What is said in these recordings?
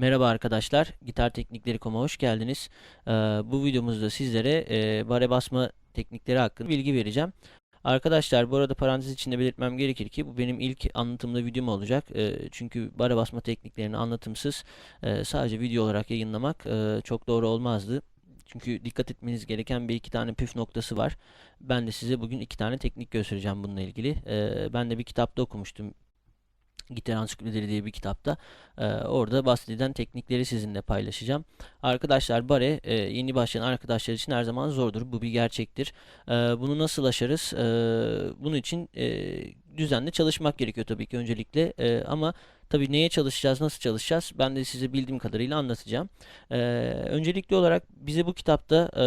Merhaba arkadaşlar, Gitar Teknikleri.com'a hoş geldiniz. Ee, bu videomuzda sizlere e, bare basma teknikleri hakkında bilgi vereceğim. Arkadaşlar bu arada parantez içinde belirtmem gerekir ki bu benim ilk anlatımlı videom olacak. Ee, çünkü bare basma tekniklerini anlatımsız e, sadece video olarak yayınlamak e, çok doğru olmazdı. Çünkü dikkat etmeniz gereken bir iki tane püf noktası var. Ben de size bugün iki tane teknik göstereceğim bununla ilgili. Ee, ben de bir kitapta okumuştum Gitar Ansiklopedileri diye bir kitapta. Ee, orada bahsedilen teknikleri sizinle paylaşacağım. Arkadaşlar bare e, yeni başlayan arkadaşlar için her zaman zordur. Bu bir gerçektir. Ee, bunu nasıl aşarız? Ee, bunun için e, düzenli çalışmak gerekiyor tabii ki öncelikle. E, ama tabii neye çalışacağız, nasıl çalışacağız? Ben de size bildiğim kadarıyla anlatacağım. Ee, öncelikli olarak bize bu kitapta e,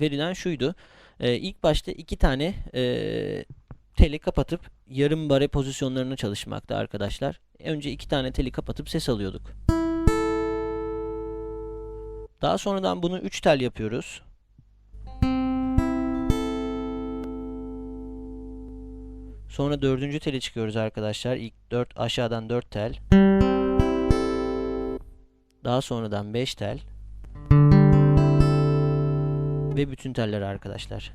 verilen şuydu. E, ilk başta iki tane e, teli kapatıp yarım bare pozisyonlarını çalışmakta arkadaşlar. Önce iki tane teli kapatıp ses alıyorduk. Daha sonradan bunu 3 tel yapıyoruz. Sonra dördüncü teli çıkıyoruz arkadaşlar. İlk 4 aşağıdan 4 tel. Daha sonradan 5 tel. Ve bütün teller arkadaşlar.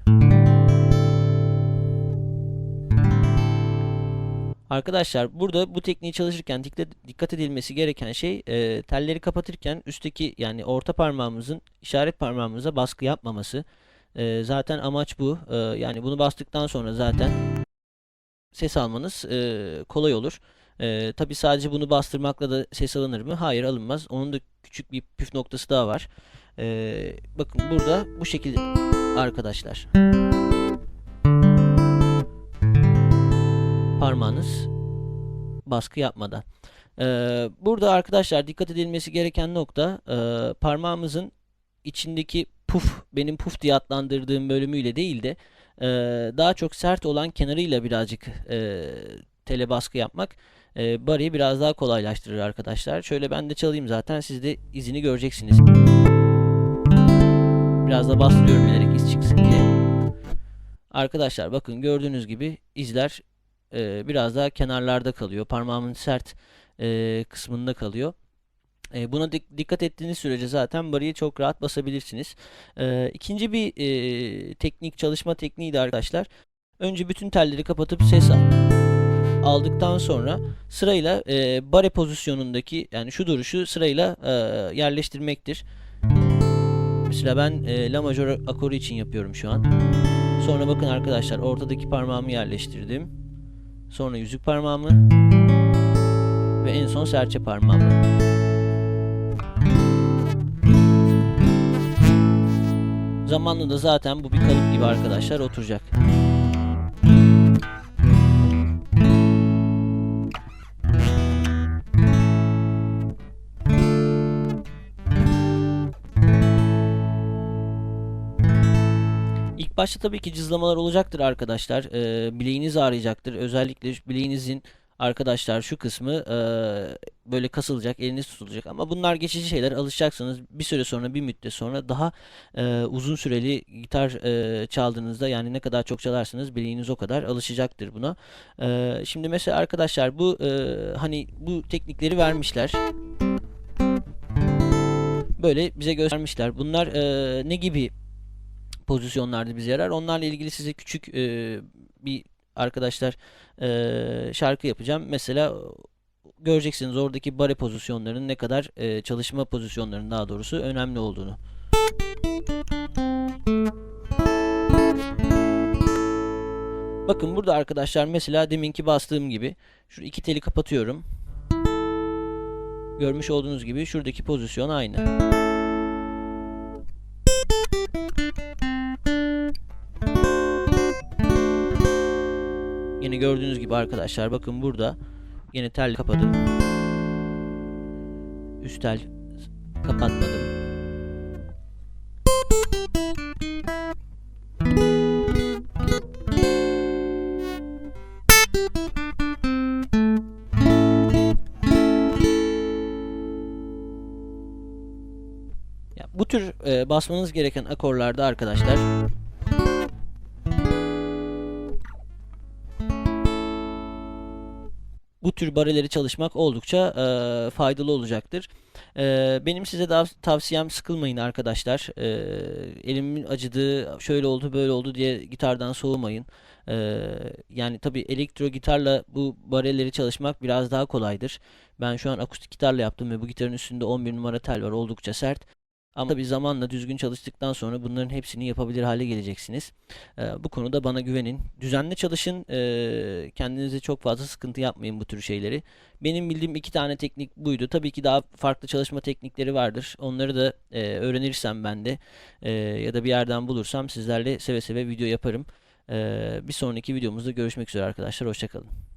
Arkadaşlar burada bu tekniği çalışırken dikkat, edilmesi gereken şey e, telleri kapatırken üstteki yani orta parmağımızın işaret parmağımıza baskı yapmaması. E, zaten amaç bu. E, yani bunu bastıktan sonra zaten ses almanız e, kolay olur. E, Tabi sadece bunu bastırmakla da ses alınır mı? Hayır alınmaz. Onun da küçük bir püf noktası daha var. E, bakın burada bu şekilde arkadaşlar. Parmağınız baskı yapmadan. Ee, burada arkadaşlar dikkat edilmesi gereken nokta e, parmağımızın içindeki puf benim puf diye adlandırdığım bölümüyle değil de e, daha çok sert olan kenarıyla birazcık e, tele baskı yapmak e, bariyi biraz daha kolaylaştırır arkadaşlar. Şöyle ben de çalayım zaten siz de izini göreceksiniz. Biraz da bastırıyorum bilerek iz çıksın diye. Arkadaşlar bakın gördüğünüz gibi izler e, biraz daha kenarlarda kalıyor. Parmağımın sert e, kısmında kalıyor. E, buna dik dikkat ettiğiniz sürece zaten bariyi çok rahat basabilirsiniz. E, ikinci bir e, teknik çalışma tekniği de arkadaşlar. Önce bütün telleri kapatıp ses al aldıktan sonra sırayla e, bare pozisyonundaki yani şu duruşu sırayla e, yerleştirmektir. Mesela ben e, la majör akoru için yapıyorum şu an. Sonra bakın arkadaşlar ortadaki parmağımı yerleştirdim. Sonra yüzük parmağımı ve en son serçe parmağımı. Zamanla da zaten bu bir kalıp gibi arkadaşlar oturacak. Başta tabii ki cızlamalar olacaktır arkadaşlar. E, bileğiniz ağrıyacaktır. Özellikle bileğinizin arkadaşlar şu kısmı e, böyle kasılacak, eliniz tutulacak. Ama bunlar geçici şeyler. Alışacaksınız. Bir süre sonra, bir müddet sonra daha e, uzun süreli gitar e, çaldığınızda yani ne kadar çok çalarsınız bileğiniz o kadar alışacaktır buna. E, şimdi mesela arkadaşlar bu e, hani bu teknikleri vermişler böyle bize göstermişler. Bunlar e, ne gibi pozisyonlarda bize yarar. Onlarla ilgili size küçük e, bir arkadaşlar e, şarkı yapacağım. Mesela göreceksiniz oradaki bare pozisyonlarının ne kadar e, çalışma pozisyonlarının daha doğrusu önemli olduğunu. Bakın burada arkadaşlar mesela deminki bastığım gibi şu iki teli kapatıyorum. Görmüş olduğunuz gibi şuradaki pozisyon aynı. Yine gördüğünüz gibi arkadaşlar bakın burada yine tel kapadım. Üst tel kapatmadım. Bu tür e, basmanız gereken akorlarda arkadaşlar bu tür bareleri çalışmak oldukça e, faydalı olacaktır. E, benim size daha tavsiyem sıkılmayın arkadaşlar. E, elimin acıdı, şöyle oldu, böyle oldu diye gitardan soğumayın. E, yani tabii elektro gitarla bu bareleri çalışmak biraz daha kolaydır. Ben şu an akustik gitarla yaptım ve bu gitarın üstünde 11 numara tel var, oldukça sert. Ama tabii zamanla düzgün çalıştıktan sonra bunların hepsini yapabilir hale geleceksiniz. Ee, bu konuda bana güvenin. Düzenli çalışın. Ee, kendinize çok fazla sıkıntı yapmayın bu tür şeyleri. Benim bildiğim iki tane teknik buydu. Tabii ki daha farklı çalışma teknikleri vardır. Onları da e, öğrenirsem ben de e, ya da bir yerden bulursam sizlerle seve seve video yaparım. Ee, bir sonraki videomuzda görüşmek üzere arkadaşlar. Hoşçakalın.